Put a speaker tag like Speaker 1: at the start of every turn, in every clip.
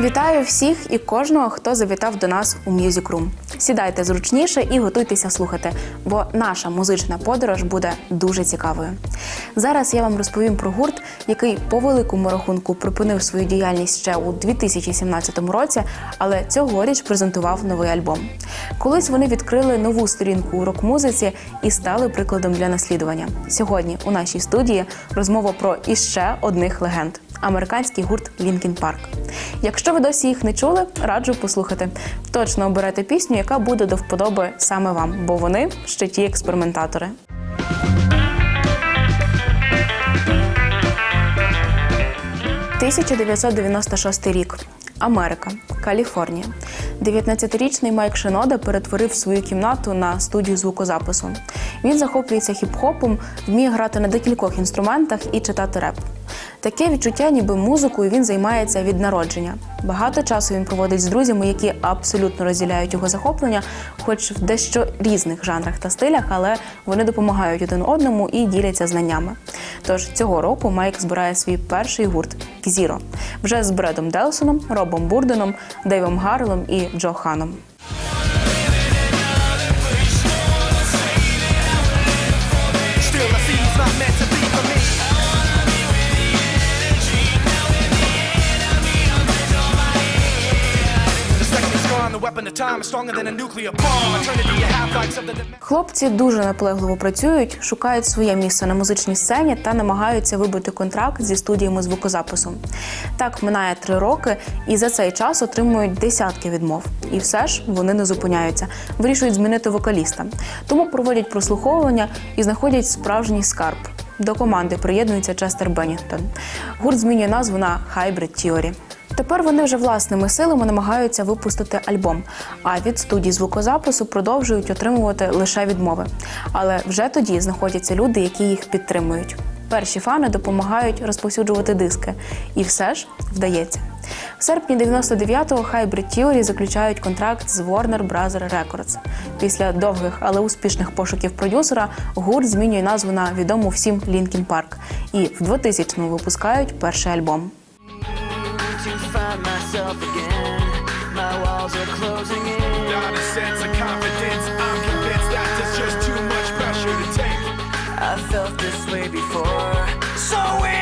Speaker 1: Вітаю всіх і кожного, хто завітав до нас у Music Room. Сідайте зручніше і готуйтеся слухати, бо наша музична подорож буде дуже цікавою. Зараз я вам розповім про гурт, який по великому рахунку припинив свою діяльність ще у 2017 році, але цьогоріч презентував новий альбом. Колись вони відкрили нову сторінку у рок-музиці і стали прикладом для наслідування. Сьогодні у нашій студії розмова про іще одних легенд американський гурт Лінкін Парк. Якщо ви досі їх не чули, раджу послухати. Точно оберете пісню, яка буде до вподоби саме вам, бо вони ще ті експериментатори. – 1996 рік. Америка, Каліфорнія. 19-річний Майк Шинода перетворив свою кімнату на студію звукозапису. Він захоплюється хіп-хопом, вміє грати на декількох інструментах і читати реп. Таке відчуття, ніби музикою він займається від народження. Багато часу він проводить з друзями, які абсолютно розділяють його захоплення, хоч в дещо різних жанрах та стилях, але вони допомагають один одному і діляться знаннями. Тож цього року Майк збирає свій перший гурт Кзіро вже з Бредом Делсоном, Робом Бурденом, Дейвом Гарлом і Джо Ханом. Хлопці дуже наполегливо працюють, шукають своє місце на музичній сцені та намагаються вибити контракт зі студіями звукозапису. Так минає три роки, і за цей час отримують десятки відмов. І все ж вони не зупиняються, вирішують змінити вокаліста. Тому проводять прослуховування і знаходять справжній скарб. До команди приєднується Честер Беннінгтон. Гурт змінює назву на Hybrid Theory. Тепер вони вже власними силами намагаються випустити альбом, а від студії звукозапису продовжують отримувати лише відмови. Але вже тоді знаходяться люди, які їх підтримують. Перші фани допомагають розповсюджувати диски, і все ж вдається. В серпні 99-го Hybrid Theory заключають контракт з Warner Bros. Records. Після довгих, але успішних пошуків продюсера гурт змінює назву на відому всім Linkin Park і в 2000-му випускають перший альбом.
Speaker 2: Find myself again. My walls are closing in.
Speaker 3: Not a sense of confidence. I'm convinced that there's just too much pressure to take.
Speaker 2: I felt this way before. So insecure.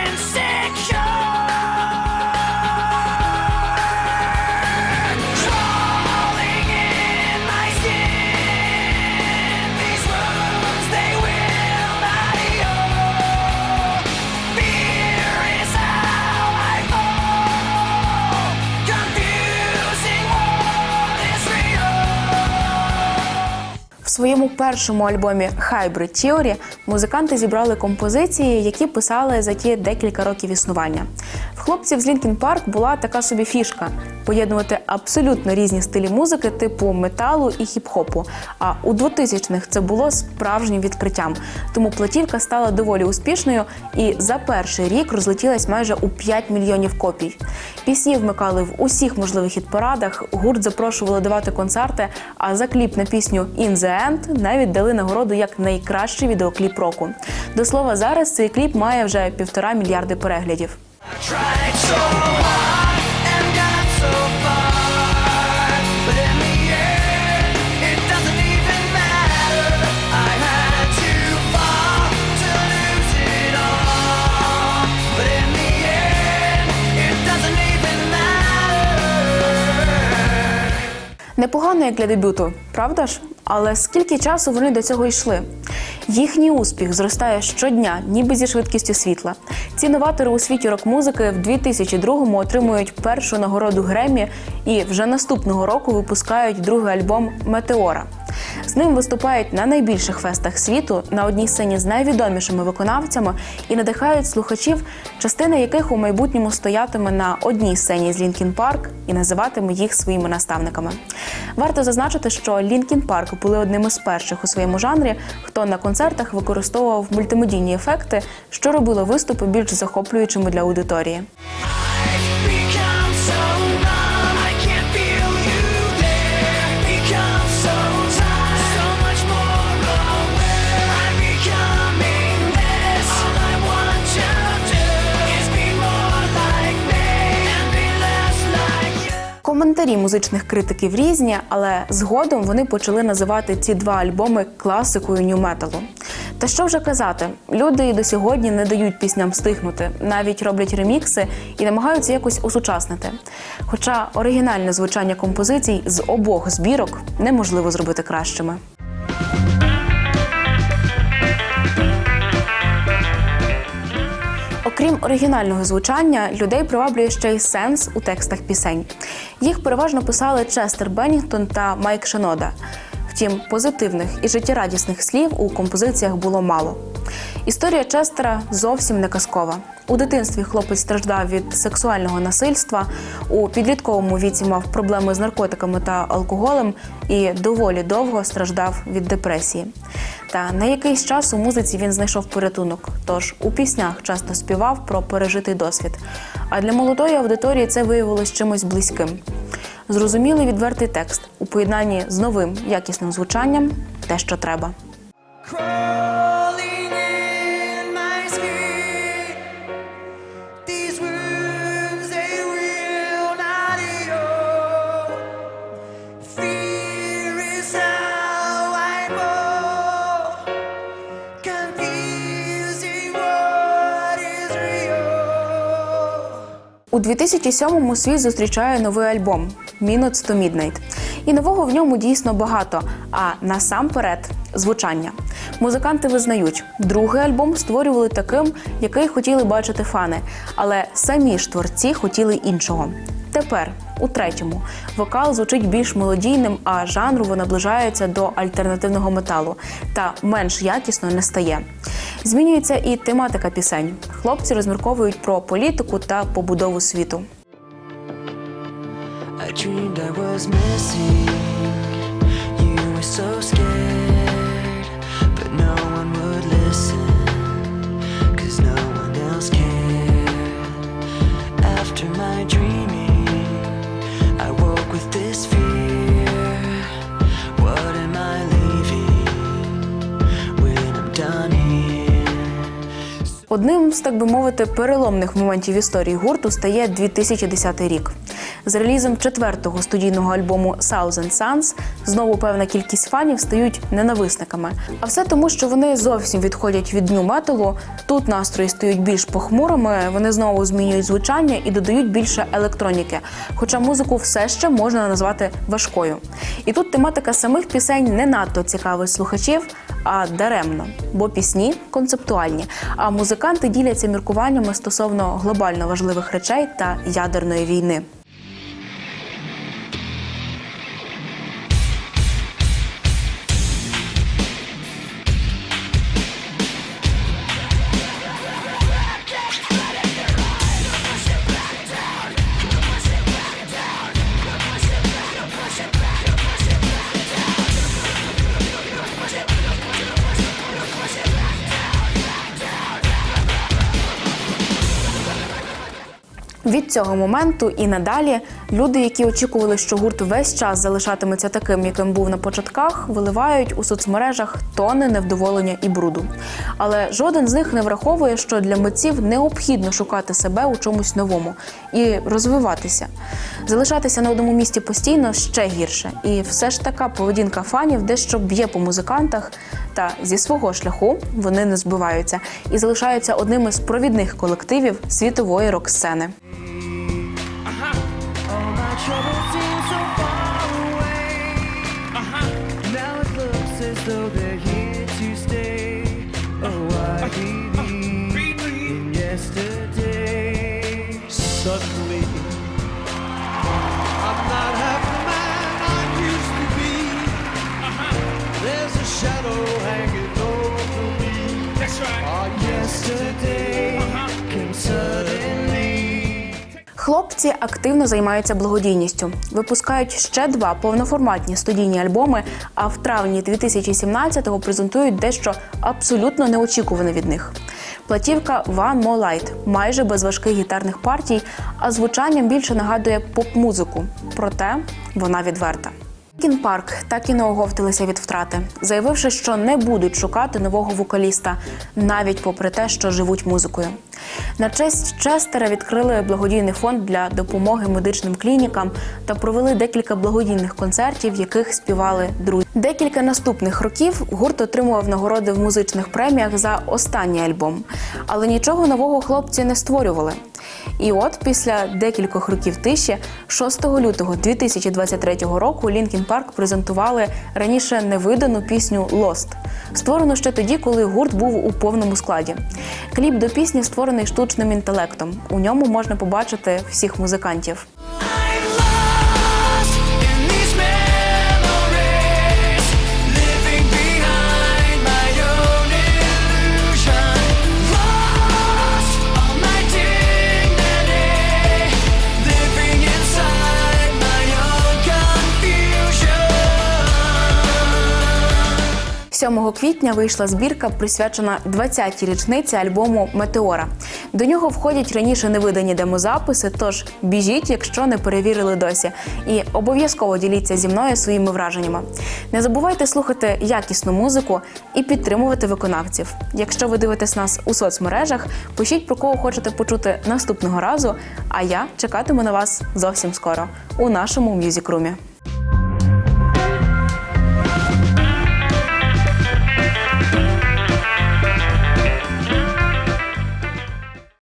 Speaker 1: Своєму першому альбомі Hybrid Theory музиканти зібрали композиції, які писали за ті декілька років існування. В хлопців з Linkin Park була така собі фішка поєднувати абсолютно різні стилі музики, типу металу і хіп-хопу. А у 2000-х це було справжнім відкриттям. Тому платівка стала доволі успішною і за перший рік розлетілась майже у 5 мільйонів копій. Пісні вмикали в усіх можливих хіт-парадах, гурт запрошували давати концерти. А за кліп на пісню «In the End» навіть дали нагороду як найкращий відеокліп року. До слова, зараз цей кліп має вже півтора мільярди переглядів.
Speaker 2: Tried so hard
Speaker 1: Непогано як для дебюту, правда ж? Але скільки часу вони до цього йшли? Їхній успіх зростає щодня, ніби зі швидкістю світла. Ці новатори у світі рок-музики в 2002-му отримують першу нагороду Гремі і вже наступного року випускають другий альбом Метеора. Ним виступають на найбільших фестах світу на одній сцені з найвідомішими виконавцями і надихають слухачів, частина яких у майбутньому стоятиме на одній сцені з Лінкін Парк і називатиме їх своїми наставниками. Варто зазначити, що Лінкін Парк були одними з перших у своєму жанрі, хто на концертах використовував мультимедійні ефекти, що робило виступи більш захоплюючими для аудиторії. Коментарі музичних критиків різні, але згодом вони почали називати ці два альбоми класикою нью-металу. Та що вже казати, люди і до сьогодні не дають пісням стихнути, навіть роблять ремікси і намагаються якось усучаснити. Хоча оригінальне звучання композицій з обох збірок неможливо зробити кращими. Окрім оригінального звучання, людей приваблює ще й сенс у текстах пісень. Їх переважно писали Честер Беннінгтон та Майк Шенода. Втім, позитивних і життєрадісних слів у композиціях було мало. Історія Честера зовсім не казкова. У дитинстві хлопець страждав від сексуального насильства, у підлітковому віці мав проблеми з наркотиками та алкоголем і доволі довго страждав від депресії. Та на якийсь час у музиці він знайшов порятунок. Тож у піснях часто співав про пережитий досвід. А для молодої аудиторії це виявилось чимось близьким. Зрозумілий відвертий текст у поєднанні з новим якісним звучанням те, що треба. У 2007-му світ зустрічає новий альбом Minutes to Midnight. І нового в ньому дійсно багато. А насамперед звучання. Музиканти визнають, другий альбом створювали таким, який хотіли бачити фани, але самі ж творці хотіли іншого. Тепер у третьому вокал звучить більш мелодійним, а жанрово наближається до альтернативного металу та менш якісно не стає. Змінюється і тематика пісень. Хлопці розмірковують про політику та побудову світу.
Speaker 2: Dreamed I was missing.
Speaker 1: Одним з, так би мовити, переломних моментів історії гурту стає 2010 рік. З релізом четвертого студійного альбому Thousand Suns знову певна кількість фанів стають ненависниками. А все тому, що вони зовсім відходять від ню металу. Тут настрої стають більш похмурими, вони знову змінюють звучання і додають більше електроніки. Хоча музику все ще можна назвати важкою. І тут тематика самих пісень не надто цікавить слухачів, а даремно, бо пісні концептуальні. А музиканти діляться міркуваннями стосовно глобально важливих речей та ядерної війни. Цього моменту і надалі люди, які очікували, що гурт весь час залишатиметься таким, яким був на початках, виливають у соцмережах тони невдоволення і бруду. Але жоден з них не враховує, що для митців необхідно шукати себе у чомусь новому і розвиватися. Залишатися на одному місці постійно ще гірше. І все ж така поведінка фанів дещо б'є по музикантах. Та зі свого шляху вони не збиваються і залишаються одним із провідних колективів світової рок-сцени.
Speaker 3: Shadow hanging over me. That's right.
Speaker 2: Our yesterday came suddenly.
Speaker 1: Хлопці активно займаються благодійністю. Випускають ще два повноформатні студійні альбоми. А в травні 2017-го презентують дещо абсолютно неочікуване від них. Платівка One More Light майже без важких гітарних партій, а звучанням більше нагадує поп-музику. Проте вона відверта. Кін Парк так і не оговталися від втрати, заявивши, що не будуть шукати нового вокаліста, навіть попри те, що живуть музикою. На честь Честера відкрили благодійний фонд для допомоги медичним клінікам та провели декілька благодійних концертів, в яких співали друзі. Декілька наступних років гурт отримував нагороди в музичних преміях за останній альбом, але нічого нового хлопці не створювали. І от після декількох років тиші, 6 лютого 2023 року, Лінкін Парк презентували раніше невидану пісню Lost, створену ще тоді, коли гурт був у повному складі. Кліп до пісні створений штучним інтелектом. У ньому можна побачити всіх музикантів. 7 квітня вийшла збірка, присвячена 20-й річниці альбому Метеора. До нього входять раніше невидані демозаписи, тож біжіть, якщо не перевірили досі, і обов'язково діліться зі мною своїми враженнями. Не забувайте слухати якісну музику і підтримувати виконавців. Якщо ви дивитесь нас у соцмережах, пишіть про кого хочете почути наступного разу. А я чекатиму на вас зовсім скоро у нашому мюзікрумі.